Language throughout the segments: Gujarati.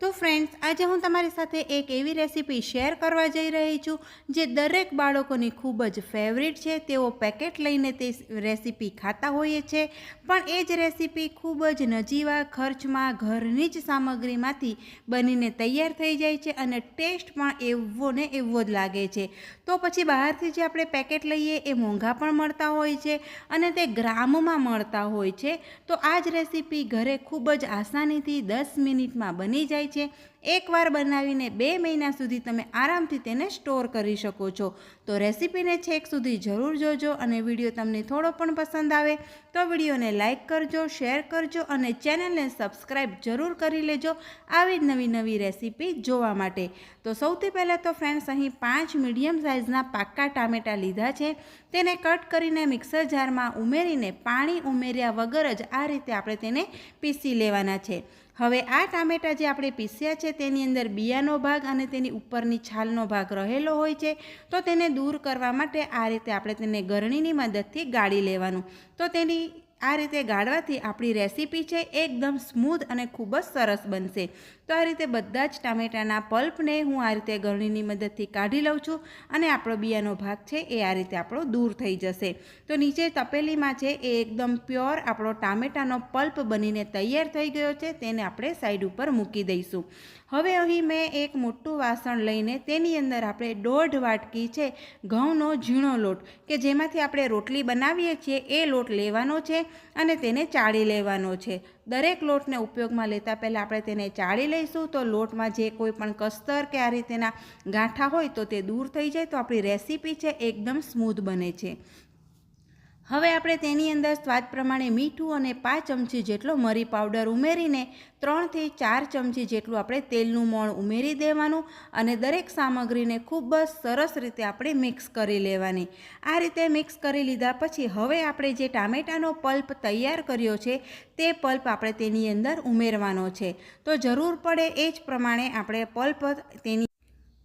તો ફ્રેન્ડ્સ આજે હું તમારી સાથે એક એવી રેસીપી શેર કરવા જઈ રહી છું, જે દરેક બાળકોની ખૂબ જ ફેવરિટ છે. તેઓ પેકેટ લઈને તે રેસીપી ખાતા હોઈએ છે. પણ એ જ રેસીપી ખૂબ જ નજીવા ખર્ચમાં ઘરની જ સામગ્રીમાંથી બનીને તૈયાર થઈ જાય છે અને ટેસ્ટ પણ એવો ને એવો જ લાગે છે. તો પછી બહારથી જે આપણે પેકેટ લઈએ, એ મોંઘા પણ મળતા હોય છે અને તે ગ્રામમાં મળતા હોય છે. તો આ જ રેસીપી ઘરે ખૂબ જ આસાનીથી દસ મિનિટમાં બની જાય છે. એકવાર બનાવીને બે મહિના સુધી તમે આરામથી તેને સ્ટોર કરી શકો છો. તો રેસીપીને છેક સુધી જરૂર જોજો અને વીડિયો તમને થોડો પણ પસંદ આવે તો વિડીયોને લાઇક કરજો, શેર કરજો અને ચેનલને સબસ્ક્રાઈબ જરૂર કરી લેજો આવી જ નવી નવી રેસીપી જોવા માટે. તો સૌથી પહેલાં તો ફ્રેન્ડ્સ, અહીં પાંચ મીડિયમ સાઇઝના પાક્કા ટામેટાં લીધા છે. તેને કટ કરીને મિક્સર જારમાં ઉમેરીને પાણી ઉમેર્યા વગર જ આ રીતે આપણે તેને પીસી લેવાના છે. હવે આ ટામેટાં જે આપણે પીસ્યા છે તેની અંદર બિયાનો ભાગ અને તેની ઉપરની છાલનો ભાગ રહેલો હોય છે, તો તેને દૂર કરવા માટે આ રીતે આપણે તેને ગરણીની મદદથી ગાળી લેવાનું. તો તેની આ રીતે ગાળવાથી આપણી રેસીપી છે એકદમ સ્મૂધ અને ખૂબ જ સરસ બનશે. તો આ રીતે બધા જ ટામેટાના પલ્પને હું આ રીતે ગરણીની મદદથી કાઢી લઉં છું અને આપણો બિયાનો ભાગ છે એ આ રીતે આપણો દૂર થઈ જશે. તો નીચે તપેલીમાં છે એ એકદમ પ્યોર આપણો ટામેટાનો પલ્પ બનીને તૈયાર થઈ ગયો છે તેને આપણે સાઈડ ઉપર મૂકી દઈશું. હવે અહીં મેં એક મોટું વાસણ લઈને તેની અંદર આપણે દોઢ વાટકી છે ઘઉંનો ઝીણો લોટ, કે જેમાંથી આપણે રોટલી બનાવીએ છીએ એ લોટ લેવાનો છે. અને તેને ચાળી લેવાનો છે. દરેક લોટને ઉપયોગમાં લેતા પહેલાં આપણે તેને ચાળી લઈશું. તો લોટમાં જે કોઈ પણ કસ્તર કે આ રીતેના ગાંઠા હોય તો તે દૂર થઈ જાય. તો આપણી રેસીપી છે, એકદમ સ્મૂધ બને છે. હવે આપણે તેની અંદર સ્વાદ પ્રમાણે મીઠું અને પાંચ ચમચી જેટલો મરી પાવડર ઉમેરીને ત્રણથી ચાર ચમચી જેટલું આપણે તેલનું મોણ ઉમેરી દેવાનું અને દરેક સામગ્રીને ખૂબ જ સરસ રીતે આપણે મિક્સ કરી લેવાની. આ રીતે મિક્સ કરી લીધા પછી હવે આપણે જે ટામેટાનો પલ્પ તૈયાર કર્યો છે, તે પલ્પ આપણે તેની અંદર ઉમેરવાનો છે. તો જરૂર પડે એ જ પ્રમાણે આપણે પલ્પ તેની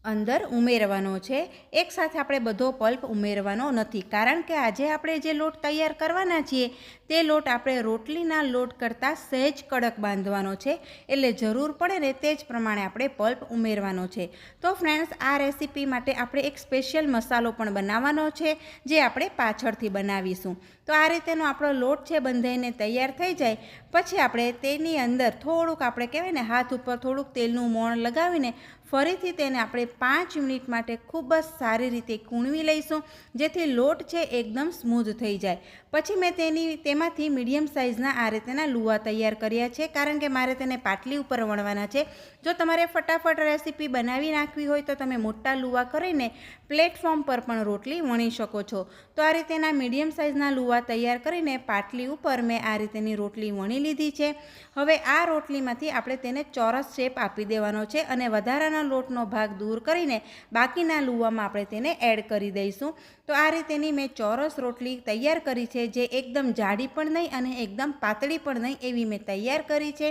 અંદર ઉમેરવાનો છે. એકસાથે આપણે બધો પલ્પ ઉમેરવાનો નથી. કારણ કે આજે આપણે જે લોટ તૈયાર કરવાના છીએ, તે લોટ આપણે રોટલીના લોટ કરતાં સહેજ કડક બાંધવાનો છે. એટલે જરૂર પડે ને તે જ પ્રમાણે આપણે પલ્પ ઉમેરવાનો છે. તો ફ્રેન્ડ્સ, આ રેસીપી માટે આપણે એક સ્પેશિયલ મસાલો પણ બનાવવાનો છે, જે આપણે પાછળથી બનાવીશું. તો આ રીતેનો આપણો લોટ છે, બંધાઈને તૈયાર થઈ જાય. પછી આપણે તેની અંદર થોડુંક આપણે કહેવાય ને, હાથ ઉપર થોડુંક તેલનું મોણ લગાવીને ફરીથી તેને આપણે પાંચ મિનિટ માટે ખૂબ જ સારી રીતે કૂણવી લઈશું, જેથી લોટ છે એકદમ સ્મૂધ થઈ જાય. પછી મેં તેની, તેમાંથી મીડિયમ સાઇઝના આ રીતેના લુવા તૈયાર કર્યા છે, કારણ કે મારે તેને પાટલી ઉપર વણવાના છે. જો તમારે ફટાફટ રેસીપી બનાવી નાખવી હોય તો તમે મોટા લુવા કરીને પ્લેટફોર્મ પર પણ રોટલી વણી શકો છો. તો આ રીતેના મીડિયમ સાઇઝના લુવા તૈયાર કરીને પાટલી ઉપર મેં આ રીતેની રોટલી વણી લીધી છે. હવે આ રોટલીમાંથી આપણે તેને ચોરસ શેપ આપી દેવાનો છે અને વધારાના લોટનો ભાગ દૂર કરીને બાકીના લુવામાં આપણે તેને એડ કરી દઈશું. તો આ રીતેની મેં ચોરસ રોટલી તૈયાર કરી છે, જે એકદમ જાડી પણ નહીં અને એકદમ પાતળી પણ નહીં એવી મેં તૈયાર કરી છે.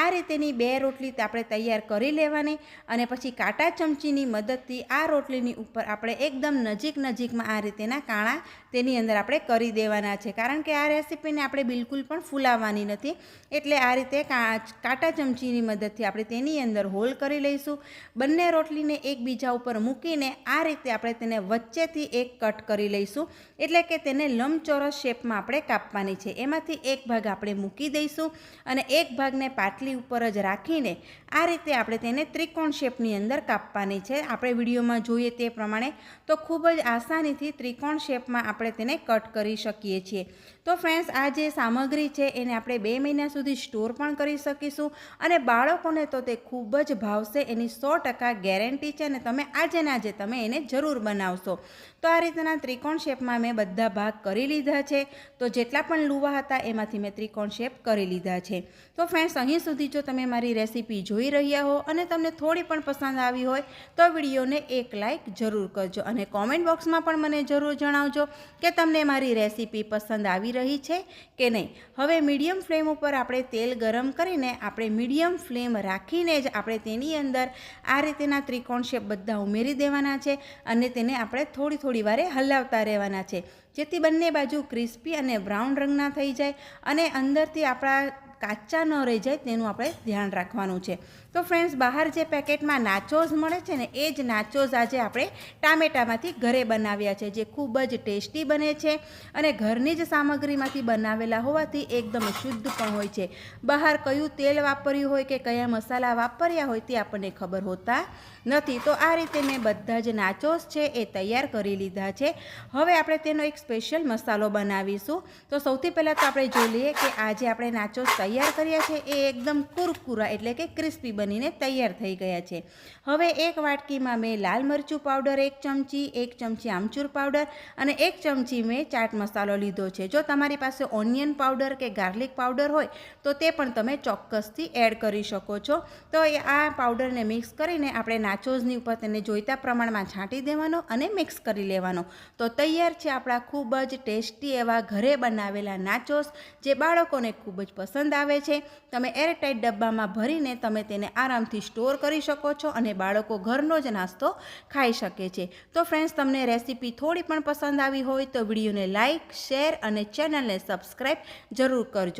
આ રીતેની બે રોટલી આપણે તૈયાર કરી લેવાની અને પછી કાંટા ચમચીની મદદથી આ રોટલીની ઉપર આપણે એકદમ નજીક નજીકમાં આ રીતેના કાણા તેની અંદર આપણે કરી દેવાના છે. કારણ કે આ રેસીપીને આપણે બિલકુલ પણ ફૂલાવવાની નથી. એટલે આ રીતે કાંટા ચમચીની મદદથી આપણે તેની અંદર હોલ કરી લઈશું. બંને રોટલીને એકબીજા ઉપર મૂકીને આ રીતે આપણે તેને વચ્ચેથી એક કટ કરી લઈશું. એટલે કે તેને લંબચોરસ શેપમાં આપણે કાપવાની છે. એમાંથી એક ભાગ આપણે મૂકી દઈશું અને એક ભાગને પાટલી ઉપર જ રાખીને આ રીતે આપણે તેને ત્રિકોણ શેપની અંદર કાપવાની છે. આપણે વિડીયોમાં જોઈએ તે પ્રમાણે તો ખૂબ જ આસાનીથી ત્રિકોણ શેપમાં આપણે તેને કટ કરી શકીએ છીએ. તો ફ્રેન્ડ્સ, આ જે સામગ્રી છે એને આપણે બે મહિના સુધી સ્ટોર પણ કરી શકીશું અને બાળકોને તો તે ખૂબ જ ભાવશે. એની સો ટકા ગેરંટી છે અને તમે આજે ને આજે તમે એને જરૂર બનાવશો. તો આ રીતના ત્રિકોણ શેપમાં મેં બધા ભાગ કરી લીધા છે. તો જેટલા પણ લુવા હતા એમાંથી મેં ત્રિકોણ શેપ કરી લીધા છે. તો ફ્રેન્ડ્સ અહીં સુધી જો તમે મારી રેસીપી જોઈ રહ્યા હો અને તમને થોડી પણ પસંદ આવી હોય, તો વિડીયોને એક લાઇક જરૂર કરજો અને કોમેન્ટ બોક્સમાં પણ મને જરૂર જણાવજો કે તમને મારી રેસીપી પસંદ આવી રહી છે કે નહીં. હવે મીડિયમ ફ્લેમ ઉપર આપણે તેલ ગરમ કરીને આપણે મીડિયમ ફ્લેમ રાખીને જ આપણે તેની અંદર આ રીતેના ત્રિકોણ શેપ બધા ઉમેરી દેવાના છે અને તેને આપણે થોડી થોડી વારે હલાવતા રહેવાના છે. જેથી બંને બાજુ ક્રિસ્પી અને બ્રાઉન રંગના થઈ જાય અને અંદરથી આપણા કાચા ન રહી જાય તેનું આપણે ધ્યાન રાખવાનું છે. તો ફ્રેન્ડ્સ બહાર જે પેકેટમાં નાચોઝ મળે છે ને, એ જ નાચોઝ આજે આપણે ટામેટામાંથી ઘરે બનાવ્યા છે, જે ખૂબ જ ટેસ્ટી બને છે અને ઘરની જ સામગ્રીમાંથી બનાવેલા હોવાથી એકદમ શુદ્ધ પણ હોય છે. બહાર કયું તેલ વાપર્યું હોય કે કયા મસાલા વાપર્યા હોય તે આપણને ખબર હોતા નથી. તો આ રીતે મેં બધા જ નાચોસ છે એ તૈયાર કરી લીધા છે. હવે આપણે તેનો એક સ્પેશિયલ મસાલો બનાવીશું. તો સૌથી પહેલાં તો આપણે જોઈ લઈએ કે આજે આપણે નાચોસ તૈયાર કર્યા છે, એ એકદમ કુરકુરા એટલે કે ક્રિસ્પી બનીને તૈયાર થઈ ગયા છે. હવે એક વાટકીમાં મેં લાલ મરચું પાવડર, એક ચમચી એક ચમચી આમચૂર પાવડર અને એક ચમચી મેં ચાટ મસાલો લીધો છે. જો તમારી પાસે ઓનિયન પાવડર કે ગાર્લિક પાવડર હોય, તો તે પણ તમે ચોક્કસથી એડ કરી શકો છો. તો આ પાવડરને મિક્સ કરીને આપણે નાચોઝની ઉપર તેને જોઈતા પ્રમાણમાં છાંટી દેવાનો અને મિક્સ કરી લેવાનો. તો તૈયાર છે આપણા ખૂબ જ ટેસ્ટી એવા ઘરે બનાવેલા નાચોસ જે બાળકોને ખૂબ જ પસંદ આવે છે. તમે એરટાઇટ ડબ્બામાં ભરીને તમે તેને આરામથી સ્ટોર કરી શકો છો અને બાળકો ઘરનો જ નાસ્તો ખાઈ શકે છે. તો ફ્રેન્ડ્સ તમને રેસીપી થોડી પણ પસંદ આવી હોય તો વિડીયોને લાઇક શેર અને ચેનલને સબસ્ક્રાઈબ જરૂર કરજો.